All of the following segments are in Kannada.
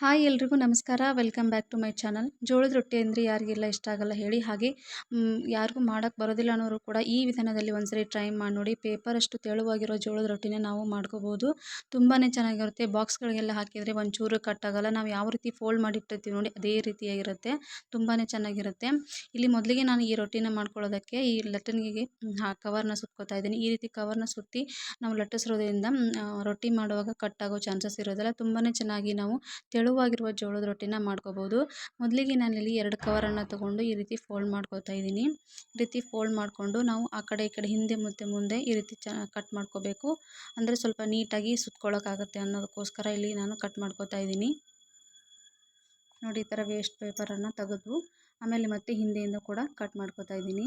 ಹಾಯ್ ಎಲ್ರಿಗೂ ನಮಸ್ಕಾರ. Welcome back to my channel. ಜೋಳದ ರೊಟ್ಟಿ ಅಂದರೆ ಯಾರಿಗೆಲ್ಲ ಇಷ್ಟ ಆಗಲ್ಲ ಹೇಳಿ. ಹಾಗೆ ಯಾರಿಗೂ ಮಾಡೋಕ್ಕೆ ಬರೋದಿಲ್ಲ ಅನ್ನೋರು ಕೂಡ ಈ ವಿಧಾನದಲ್ಲಿ ಒಂದ್ಸರಿ ಟ್ರೈ ಮಾಡಿ ನೋಡಿ. ಪೇಪರ್ ಅಷ್ಟು ತೆಳುವಾಗಿರೋ ಜೋಳದ ರೊಟ್ಟಿನೇ ನಾವು ಮಾಡ್ಕೋಬೋದು. ತುಂಬಾ ಚೆನ್ನಾಗಿರುತ್ತೆ. ಬಾಕ್ಸ್ಗಳಿಗೆಲ್ಲ ಹಾಕಿದರೆ ಒಂಚೂರು ಕಟ್ಟಾಗಲ್ಲ ನಾವು ಯಾವ ರೀತಿ ಫೋಲ್ಡ್ ಮಾಡಿ ಇಟ್ಟಿರ್ತೀವಿ ನೋಡಿ, ಅದೇ ರೀತಿಯಾಗಿರುತ್ತೆ. ತುಂಬಾ ಚೆನ್ನಾಗಿರುತ್ತೆ. ಇಲ್ಲಿ ಮೊದಲಿಗೆ ನಾನು ಈ ರೊಟ್ಟಿನ ಮಾಡ್ಕೊಳ್ಳೋದಕ್ಕೆ ಈ ಲಟ್ಟನಿಗೆ ಕವರ್ನ ಸುತ್ಕೋತಾ ಇದ್ದೀನಿ. ಈ ರೀತಿ ಕವರ್ನ ಸುತ್ತಿ ನಾವು ಲಟ್ಟಿಸಿರೋದ್ರಿಂದ ರೊಟ್ಟಿ ಮಾಡುವಾಗ ಕಟ್ಟಾಗೋ ಚಾನ್ಸಸ್ ಇರೋದಿಲ್ಲ. ತುಂಬಾ ಚೆನ್ನಾಗಿ ನಾವು ತೆಳುವಾಗಿರುವ ಜೋಳದ ರೊಟ್ಟಿನ ಮಾಡ್ಕೋಬೋದು. ಮೊದಲಿಗೆ ನಾನು ಇಲ್ಲಿ ಎರಡು ಕವರನ್ನು ತೊಗೊಂಡು ಈ ರೀತಿ ಫೋಲ್ಡ್ ಮಾಡ್ಕೋತಾ ಇದ್ದೀನಿ. ಈ ರೀತಿ ಫೋಲ್ಡ್ ಮಾಡಿಕೊಂಡು ನಾವು ಆ ಕಡೆ ಈ ಕಡೆ ಹಿಂದೆ ಮತ್ತು ಮುಂದೆ ಈ ರೀತಿ ಚ ಕಟ್ ಮಾಡ್ಕೋಬೇಕು. ಅಂದರೆ ಸ್ವಲ್ಪ ನೀಟಾಗಿ ಸುತ್ಕೊಳ್ಳೋಕ್ಕಾಗತ್ತೆ ಅನ್ನೋದಕ್ಕೋಸ್ಕರ ಇಲ್ಲಿ ನಾನು ಕಟ್ ಮಾಡ್ಕೋತಾ ಇದ್ದೀನಿ. ನೋಡಿ, ಈ ಥರ ವೇಸ್ಟ್ ಪೇಪರನ್ನು ತೆಗೆದು ಆಮೇಲೆ ಮತ್ತೆ ಹಿಂದೆಯಿಂದ ಕೂಡ ಕಟ್ ಮಾಡ್ಕೋತಾ ಇದ್ದೀನಿ.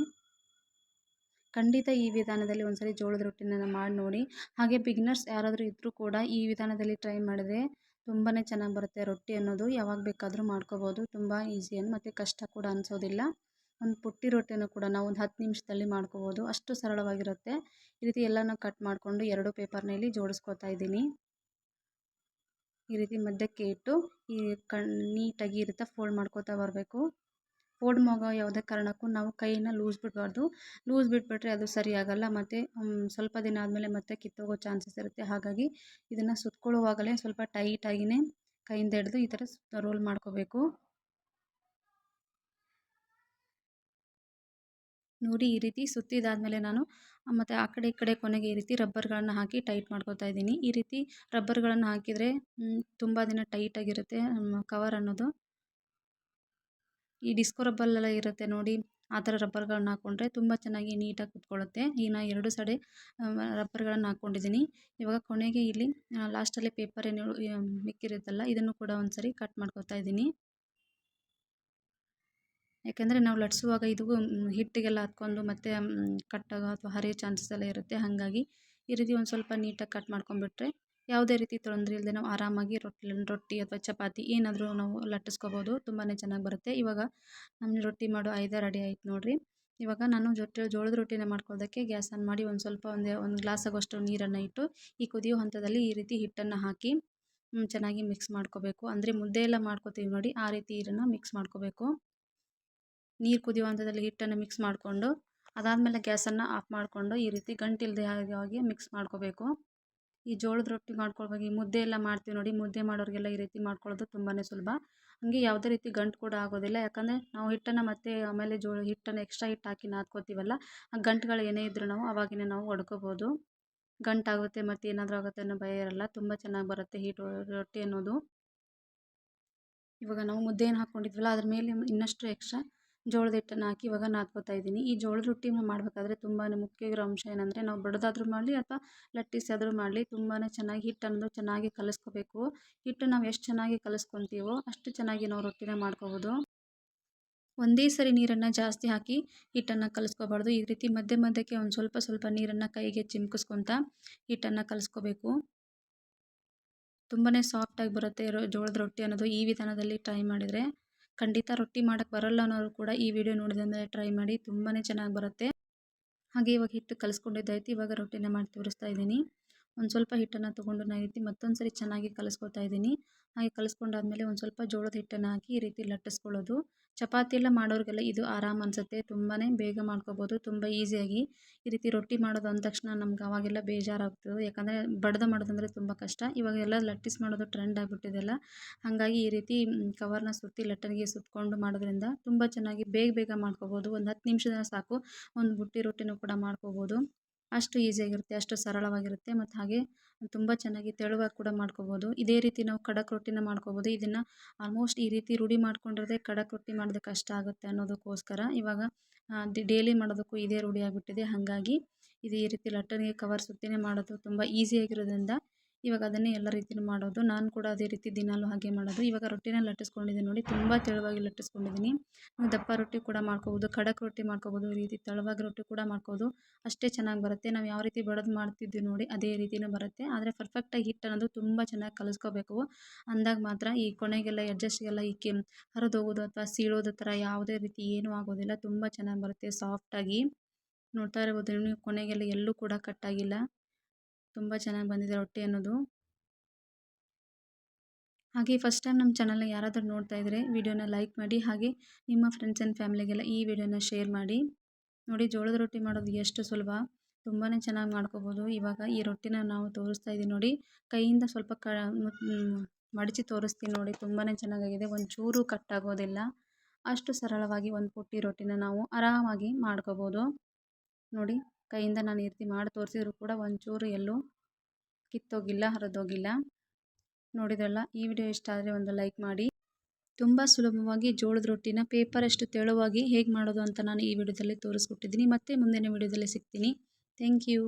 ಖಂಡಿತ ಈ ವಿಧಾನದಲ್ಲಿ ಒಂದ್ಸರಿ ಜೋಳದ ರೊಟ್ಟಿನ ಮಾಡಿ ನೋಡಿ. ಹಾಗೆ ಬಿಗಿನರ್ಸ್ ಯಾರಾದರೂ ಇದ್ದರೂ ಕೂಡ ಈ ವಿಧಾನದಲ್ಲಿ ಟ್ರೈ ಮಾಡಿದ್ರೆ ತುಂಬಾ ಚೆನ್ನಾಗಿ ಬರುತ್ತೆ ರೊಟ್ಟಿ ಅನ್ನೋದು. ಯಾವಾಗ ಬೇಕಾದರೂ ಮಾಡ್ಕೋಬೋದು. ತುಂಬ ಈಸಿ ಏನು ಮತ್ತು ಕಷ್ಟ ಕೂಡ ಅನಿಸೋದಿಲ್ಲ. ಒಂದು ಪುಟ್ಟಿ ರೊಟ್ಟಿನೂ ಕೂಡ ನಾವು ಒಂದು ಹತ್ತು ನಿಮಿಷದಲ್ಲಿ ಮಾಡ್ಕೋಬೋದು. ಅಷ್ಟು ಸರಳವಾಗಿರುತ್ತೆ. ಈ ರೀತಿ ಎಲ್ಲನೂ ಕಟ್ ಮಾಡಿಕೊಂಡು ಎರಡು ಪೇಪರ್ನಲ್ಲಿ ಜೋಡಿಸ್ಕೊತಾ ಇದ್ದೀನಿ. ಈ ರೀತಿ ಮಧ್ಯಕ್ಕೆ ಇಟ್ಟು ಈ ಕಣ್ ನೀಟಾಗಿ ಇರುತ್ತೆ ಫೋಲ್ಡ್ ಮಾಡ್ಕೋತಾ ಬರಬೇಕು. ಫೋಲ್ಡ್ ಮಾಡೋ ಯಾವುದೇ ಕಾರಣಕ್ಕೂ ನಾವು ಕೈನ ಲೂಸ್ ಬಿಡಬಾರ್ದು. ಲೂಸ್ ಬಿಟ್ಬಿಟ್ರೆ ಅದು ಸರಿಯಾಗಲ್ಲ ಮತ್ತು ಸ್ವಲ್ಪ ದಿನ ಆದಮೇಲೆ ಮತ್ತೆ ಕಿತ್ತೋಗೋ ಚಾನ್ಸಸ್ ಇರುತ್ತೆ. ಹಾಗಾಗಿ ಇದನ್ನು ಸುತ್ಕೊಳ್ಳುವಾಗಲೇ ಸ್ವಲ್ಪ ಟೈಟಾಗಿಯೇ ಕೈಯಿಂದ ಹಿಡಿದು ಈ ಥರ ರೋಲ್ ಮಾಡ್ಕೋಬೇಕು. ನೋಡಿ, ಈ ರೀತಿ ಸುತ್ತಿದಾದಮೇಲೆ ನಾನು, ಮತ್ತು ಆ ಕಡೆ ಈ ಕಡೆ ಕೊನೆಗೆ ಈ ರೀತಿ ರಬ್ಬರ್ಗಳನ್ನು ಹಾಕಿ ಟೈಟ್ ಮಾಡ್ಕೋತಾ ಇದ್ದೀನಿ. ಈ ರೀತಿ ರಬ್ಬರ್ಗಳನ್ನು ಹಾಕಿದರೆ ತುಂಬ ದಿನ ಟೈಟಾಗಿರುತ್ತೆ ಕವರ್ ಅನ್ನೋದು. ಈ ಡಿಸ್ಕೋ ಎಲ್ಲ ಇರುತ್ತೆ ನೋಡಿ. ಆ ಥರ ರಬ್ಬರ್ಗಳನ್ನ ಹಾಕ್ಕೊಂಡ್ರೆ ತುಂಬ ಚೆನ್ನಾಗಿ ನೀಟಾಗಿ ಕುತ್ಕೊಳ್ಳುತ್ತೆ. ಈಗ ನಾನು ಎರಡು ಸೈಡೆ ರಬ್ಬರ್ಗಳನ್ನು ಹಾಕ್ಕೊಂಡಿದ್ದೀನಿ ಇವಾಗ ಕೊನೆಗೆ ಇಲ್ಲಿ ಲಾಸ್ಟಲ್ಲಿ ಪೇಪರ್ ಏನು ಮಿಕ್ಕಿರುತ್ತಲ್ಲ, ಇದನ್ನು ಕೂಡ ಒಂದು ಸರಿ ಕಟ್ ಮಾಡ್ಕೊತಾ ಇದ್ದೀನಿ. ಯಾಕೆಂದರೆ ನಾವು ಲಟ್ಸುವಾಗ ಇದು ಹಿಟ್ಟಿಗೆಲ್ಲ ಹತ್ಕೊಂಡು ಮತ್ತು ಕಟ್ಟಾಗೋ ಅಥವಾ ಹರಿಯೋ ಚಾನ್ಸಸ್ ಎಲ್ಲ ಇರುತ್ತೆ. ಹಾಗಾಗಿ ಈ ರೀತಿ ಒಂದು ಸ್ವಲ್ಪ ನೀಟಾಗಿ ಕಟ್ ಮಾಡ್ಕೊಂಡ್ಬಿಟ್ರೆ ಯಾವುದೇ ರೀತಿ ತೊಂದರೆ ಇಲ್ಲದೆ ನಾವು ಆರಾಮಾಗಿ ರೊಟ್ಟಿ ರೊಟ್ಟಿ ಅಥವಾ ಚಪಾತಿ ಏನಾದರೂ ನಾವು ಲಟ್ಟಿಸ್ಕೋಬೋದು. ತುಂಬಾ ಚೆನ್ನಾಗಿ ಬರುತ್ತೆ. ಇವಾಗ ನಮ್ಮ ರೊಟ್ಟಿ ಮಾಡೋ ಐದ ರೆಡಿ ಆಯ್ತು ನೋಡಿರಿ. ಇವಾಗ ನಾನು ಜೊತೆ ಜೋಳದ ರೊಟ್ಟಿನ ಮಾಡ್ಕೊಳ್ಳೋದಕ್ಕೆ ಗ್ಯಾಸ್ ಆನ್ ಮಾಡಿ ಒಂದು ಸ್ವಲ್ಪ ಒಂದು ಒಂದು ಗ್ಲಾಸ್ ಆಗೋಷ್ಟು ನೀರನ್ನು ಇಟ್ಟು ಈ ಕುದಿಯೋ ಹಂತದಲ್ಲಿ ಈ ರೀತಿ ಹಿಟ್ಟನ್ನು ಹಾಕಿ ಚೆನ್ನಾಗಿ ಮಿಕ್ಸ್ ಮಾಡ್ಕೋಬೇಕು. ಅಂದರೆ ಮುದ್ದೆ ಎಲ್ಲ ಮಾಡ್ಕೋತೀವಿ ನೋಡಿ, ಆ ರೀತಿ ಇದನ್ನು ಮಿಕ್ಸ್ ಮಾಡ್ಕೋಬೇಕು. ನೀರು ಕುದಿಯೋ ಹಂತದಲ್ಲಿ ಹಿಟ್ಟನ್ನು ಮಿಕ್ಸ್ ಮಾಡಿಕೊಂಡು ಅದಾದಮೇಲೆ ಗ್ಯಾಸನ್ನು ಆಫ್ ಮಾಡಿಕೊಂಡು ಈ ರೀತಿ ಗಂಟಿಲ್ಲದೆ ಹಾಗೆ ಮಿಕ್ಸ್ ಮಾಡ್ಕೋಬೇಕು. ಈ ಜೋಳದ ರೊಟ್ಟಿ ಮಾಡ್ಕೊಳ್ಬೇಕು. ಈ ಮುದ್ದೆ ಎಲ್ಲ ಮಾಡ್ತೀವಿ ನೋಡಿ, ಮುದ್ದೆ ಮಾಡೋರಿಗೆಲ್ಲ ಈ ರೀತಿ ಮಾಡ್ಕೊಳ್ಳೋದು ತುಂಬಾ ಸುಲಭ. ಹಾಗೆ ಯಾವುದೇ ರೀತಿ ಗಂಟು ಕೂಡ ಆಗೋದಿಲ್ಲ. ಯಾಕಂದರೆ ನಾವು ಹಿಟ್ಟನ್ನು ಮತ್ತೆ ಆಮೇಲೆ ಜೋಳ ಹಿಟ್ಟನ್ನು ಎಕ್ಸ್ಟ್ರಾ ಹಿಟ್ಟು ಹಾಕಿ ನಾದ್ಕೋತೀವಲ್ಲ, ಆ ಗಂಟುಗಳು ಏನೇ ಇದ್ದರೂ ನಾವು ಅವಾಗಿನ ನಾವು ಹೊಡ್ಕೋಬೋದು ಗಂಟಾಗುತ್ತೆ ಮತ್ತು ಏನಾದರೂ ಆಗುತ್ತೆ ಅನ್ನೋ ಭಯ ಇರಲ್ಲ. ತುಂಬ ಚೆನ್ನಾಗಿ ಬರುತ್ತೆ ಹಿಟ್ಟು ರೊಟ್ಟಿ ಅನ್ನೋದು. ಇವಾಗ ನಾವು ಮುದ್ದೆ ಏನು ಹಾಕ್ಕೊಂಡಿದ್ವಲ್ಲ ಅದ್ರ ಮೇಲೆ ಇನ್ನಷ್ಟು ಎಕ್ಸ್ಟ್ರಾ ಜೋಳದ ಹಿಟ್ಟನ್ನು ಹಾಕಿ ಇವಾಗ ನಾದ್ಕೋತಾ ಇದ್ದೀನಿ. ಈ ಜೋಳದ ರೊಟ್ಟಿ ಮಾಡಬೇಕಾದ್ರೆ ತುಂಬಾ ಮುಖ್ಯ ಇರೋ ಅಂಶ ಏನಂದರೆ ನಾವು ಬಡದಾದ್ರೂ ಮಾಡಲಿ ಅಥವಾ ಲಟ್ಟಿಸಿ ಆದರೂ ಮಾಡಲಿ ತುಂಬಾ ಚೆನ್ನಾಗಿ ಹಿಟ್ಟು ಅನ್ನೋದು ಚೆನ್ನಾಗಿ ಕಲಿಸ್ಕೋಬೇಕು. ಹಿಟ್ಟು ನಾವು ಎಷ್ಟು ಚೆನ್ನಾಗಿ ಕಲಿಸ್ಕೊತೀವೋ ಅಷ್ಟು ಚೆನ್ನಾಗಿ ನಾವು ರೊಟ್ಟಿನ ಮಾಡ್ಕೋಬೋದು. ಒಂದೇ ಸರಿ ನೀರನ್ನು ಜಾಸ್ತಿ ಹಾಕಿ ಹಿಟ್ಟನ್ನು ಕಲಿಸ್ಕೋಬಾರ್ದು. ಈ ರೀತಿ ಮಧ್ಯ ಮಧ್ಯಕ್ಕೆ ಒಂದು ಸ್ವಲ್ಪ ಸ್ವಲ್ಪ ನೀರನ್ನು ಕೈಗೆ ಚಿಮ್ಕಿಸ್ಕೊತ ಹಿಟ್ಟನ್ನು ಕಲಿಸ್ಕೋಬೇಕು. ತುಂಬಾ ಸಾಫ್ಟಾಗಿ ಬರುತ್ತೆ ಜೋಳದ ರೊಟ್ಟಿ ಅನ್ನೋದು. ಈ ವಿಧಾನದಲ್ಲಿ ಟ್ರೈ ಮಾಡಿದರೆ ಖಂಡಿತ ರೊಟ್ಟಿ ಮಾಡಕ್ಕೆ ಬರಲ್ಲ ಅನ್ನೋರು ಕೂಡ ಈ ವಿಡಿಯೋ ನೋಡಿದ ಮೇಲೆ ಟ್ರೈ ಮಾಡಿ ತುಂಬಾ ಚೆನ್ನಾಗಿ ಬರುತ್ತೆ. ಹಾಗೆ ಇವಾಗ ಹಿಟ್ಟು ಕಲಿಸ್ಕೊಂಡಿದ್ದಾಯ್ತು ಇವಾಗ ರೊಟ್ಟಿನ ಮಾಡಿ ತೋರಿಸ್ತಾ ಇದ್ದೀನಿ. ಒಂದು ಸ್ವಲ್ಪ ಹಿಟ್ಟನ್ನು ತೊಗೊಂಡು ನಾನು ರೀತಿ ಮತ್ತೊಂದು ಸರಿ ಚೆನ್ನಾಗಿ ಕಲಿಸ್ಕೊತಾ ಇದ್ದೀನಿ. ಹಾಗೆ ಕಲಿಸ್ಕೊಂಡಾದ್ಮೇಲೆ ಒಂದು ಸ್ವಲ್ಪ ಜೋಳದ ಹಿಟ್ಟನ್ನು ಹಾಕಿ ಈ ರೀತಿ ಲಟ್ಟಿಸ್ಕೊಳ್ಳೋದು. ಚಪಾತಿ ಎಲ್ಲ ಮಾಡೋರಿಗೆಲ್ಲ ಇದು ಆರಾಮ ಅನಿಸುತ್ತೆ. ತುಂಬಾ ಬೇಗ ಮಾಡ್ಕೋಬೋದು. ತುಂಬ ಈಸಿಯಾಗಿ ಈ ರೀತಿ ರೊಟ್ಟಿ ಮಾಡೋದು ಅಂದ ತಕ್ಷಣ ನಮ್ಗೆ ಅವಾಗೆಲ್ಲ ಬೇಜಾರಾಗ್ತದೆ. ಯಾಕಂದರೆ ಬಡ್ದ ಮಾಡೋದಂದರೆ ತುಂಬ ಕಷ್ಟ. ಇವಾಗೆಲ್ಲ ಲಟ್ಟಿಸಿ ಮಾಡೋದು ಟ್ರೆಂಡ್ ಆಗಿಬಿಟ್ಟಿದೆಲ್ಲ ಹಾಗಾಗಿ ಈ ರೀತಿ ಕವರ್ನ ಸುತ್ತಿ ಲಟ್ಟಣಿಗೆ ಸುತ್ತಕೊಂಡು ಮಾಡೋದ್ರಿಂದ ತುಂಬ ಚೆನ್ನಾಗಿ ಬೇಗ ಬೇಗ ಮಾಡ್ಕೋಬೋದು. ಒಂದು ಹತ್ತು ನಿಮಿಷದ ಸಾಕು. ಒಂದು ಬುಟ್ಟಿ ರೊಟ್ಟಿನೂ ಕೂಡ ಮಾಡ್ಕೋಬೋದು. ಅಷ್ಟು ಈಸಿಯಾಗಿರುತ್ತೆ, ಅಷ್ಟು ಸರಳವಾಗಿರುತ್ತೆ ಮತ್ತು ಹಾಗೆ ತುಂಬ ಚೆನ್ನಾಗಿ ತೆಳುವಾಗಿ ಕೂಡ ಮಾಡ್ಕೋಬೋದು. ಇದೇ ರೀತಿ ನಾವು ಖಡಕ್ ರೊಟ್ಟಿನ ಮಾಡ್ಕೋಬೋದು. ಇದನ್ನು ಆಲ್ಮೋಸ್ಟ್ ಈ ರೀತಿ ರೂಢಿ ಮಾಡ್ಕೊಂಡಿರದೆ ಖಡಕ್ ರೊಟ್ಟಿ ಮಾಡೋದು ಕಷ್ಟ ಆಗುತ್ತೆ ಅನ್ನೋದಕ್ಕೋಸ್ಕರ. ಇವಾಗ ಡೇಲಿ ಮಾಡೋದಕ್ಕೂ ಇದೇ ರೂಢಿಯಾಗಿಬಿಟ್ಟಿದೆ ಹಾಗಾಗಿ ಇದು ಈ ರೀತಿ ಲಟ್ಟಣಿಗೆ ಕವರ್ ಸುತ್ತಿನೇ ಮಾಡೋದು ತುಂಬ ಈಸಿಯಾಗಿರೋದ್ರಿಂದ ಇವಾಗ ಅದನ್ನೇ ಎಲ್ಲ ರೀತಿಯೂ ಮಾಡೋದು. ನಾನು ಕೂಡ ಅದೇ ರೀತಿ ದಿನಾಲೂ ಹಾಗೆ ಮಾಡೋದು. ಇವಾಗ ರೊಟ್ಟಿನ ಲಟ್ಟಿಸ್ಕೊಂಡಿದ್ದೀನಿ ನೋಡಿ, ತುಂಬ ತೆಳುವಾಗಿ ಲಟ್ಟಿಸ್ಕೊಂಡಿದ್ದೀನಿ. ದಪ್ಪ ರೊಟ್ಟಿ ಕೂಡ ಮಾಡ್ಕೊಬೋದು, ಖಡಕ್ ರೊಟ್ಟಿ ಮಾಡ್ಕೊಬೋದು, ಈ ರೀತಿ ತೆಳುವಾಗಿ ರೊಟ್ಟಿ ಕೂಡ ಮಾಡ್ಕೊಬೋದು. ಅಷ್ಟೇ ಚೆನ್ನಾಗಿ ಬರುತ್ತೆ. ನಾವು ಯಾವ ರೀತಿ ಬಡದು ಮಾಡ್ತಿದ್ವಿ ನೋಡಿ, ಅದೇ ರೀತಿಯೂ ಬರುತ್ತೆ. ಆದರೆ ಪರ್ಫೆಕ್ಟಾಗಿ ಹಿಟ್ಟು ಅನ್ನೋದು ತುಂಬ ಚೆನ್ನಾಗಿ ಕಲಿಸ್ಕೋಬೇಕು. ಅಂದಾಗ ಮಾತ್ರ ಈ ಕೊನೆಗೆಲ್ಲ ಎಡ್ಜಸ್ಟ್ಗೆಲ್ಲ ಈ ಕೆ ಹರಿದೋಗೋದು ಅಥವಾ ಸೀಳೋದು ಥರ ಯಾವುದೇ ರೀತಿ ಏನೂ ಆಗೋದಿಲ್ಲ. ತುಂಬ ಚೆನ್ನಾಗಿ ಬರುತ್ತೆ ಸಾಫ್ಟಾಗಿ ನೋಡ್ತಾ ಇರ್ಬೋದು, ನೀವು ಕೊನೆಗೆಲ್ಲ ಎಲ್ಲೂ ಕೂಡ ಕಟ್ಟಾಗಿಲ್ಲ ತುಂಬ ಚೆನ್ನಾಗಿ ಬಂದಿದೆ ರೊಟ್ಟಿ ಅನ್ನೋದು. ಹಾಗೆ ಫಸ್ಟ್ ಟೈಮ್ ನಮ್ಮ ಚಾನಲ್ನ ಯಾರಾದರೂ ನೋಡ್ತಾ ಇದ್ದರೆ ವಿಡಿಯೋನ ಲೈಕ್ ಮಾಡಿ, ಹಾಗೆ ನಿಮ್ಮ ಫ್ರೆಂಡ್ಸ್ ಆ್ಯಂಡ್ ಫ್ಯಾಮಿಲಿಗೆಲ್ಲ ಈ ವಿಡಿಯೋನ ಶೇರ್ ಮಾಡಿ. ನೋಡಿ ಜೋಳದ ರೊಟ್ಟಿ ಮಾಡೋದು ಎಷ್ಟು ಸುಲಭ. ತುಂಬಾ ಚೆನ್ನಾಗಿ ಮಾಡ್ಕೋಬೋದು. ಇವಾಗ ಈ ರೊಟ್ಟಿನ ನಾವು ತೋರಿಸ್ತಾ ಇದ್ದೀವಿ ನೋಡಿ. ಕೈಯಿಂದ ಸ್ವಲ್ಪ ಕ, ಮಡಚಿ ತೋರಿಸ್ತೀನಿ ನೋಡಿ. ತುಂಬಾ ಚೆನ್ನಾಗಾಗಿದೆ. ಒಂಚೂರು ಕಟ್ಟಾಗೋದಿಲ್ಲ ಅಷ್ಟು ಸರಳವಾಗಿ ಒಂದು ಪುಟ್ಟಿ ರೊಟ್ಟಿನ ನಾವು ಆರಾಮಾಗಿ ಮಾಡ್ಕೋಬೋದು. ನೋಡಿ. ಕೈಯಿಂದ ನಾನು ಈ ರೀತಿ ಮಾಡಿ ತೋರಿಸಿದ್ರು ಕೂಡ ಒಂಚೂರು ಎಲ್ಲೂ ಕಿತ್ತೋಗಿಲ್ಲ, ಹರಿದೋಗಿಲ್ಲ. ನೋಡಿದ್ರಲ್ಲ, ಈ ವಿಡಿಯೋ ಇಷ್ಟ ಆದರೆ ಒಂದು ಲೈಕ್ ಮಾಡಿ. ತುಂಬ ಸುಲಭವಾಗಿ ಜೋಳದ ರೊಟ್ಟಿನ ಪೇಪರ್ ಅಷ್ಟು ತೆಳುವಾಗಿ ಹೇಗೆ ಮಾಡೋದು ಅಂತ ನಾನು ಈ ವಿಡಿಯೋದಲ್ಲಿ ತೋರಿಸ್ಕೊಟ್ಟಿದ್ದೀನಿ. ಮತ್ತೆ ಮುಂದಿನ ವಿಡಿಯೋದಲ್ಲಿ ಸಿಗ್ತೀನಿ. Thank you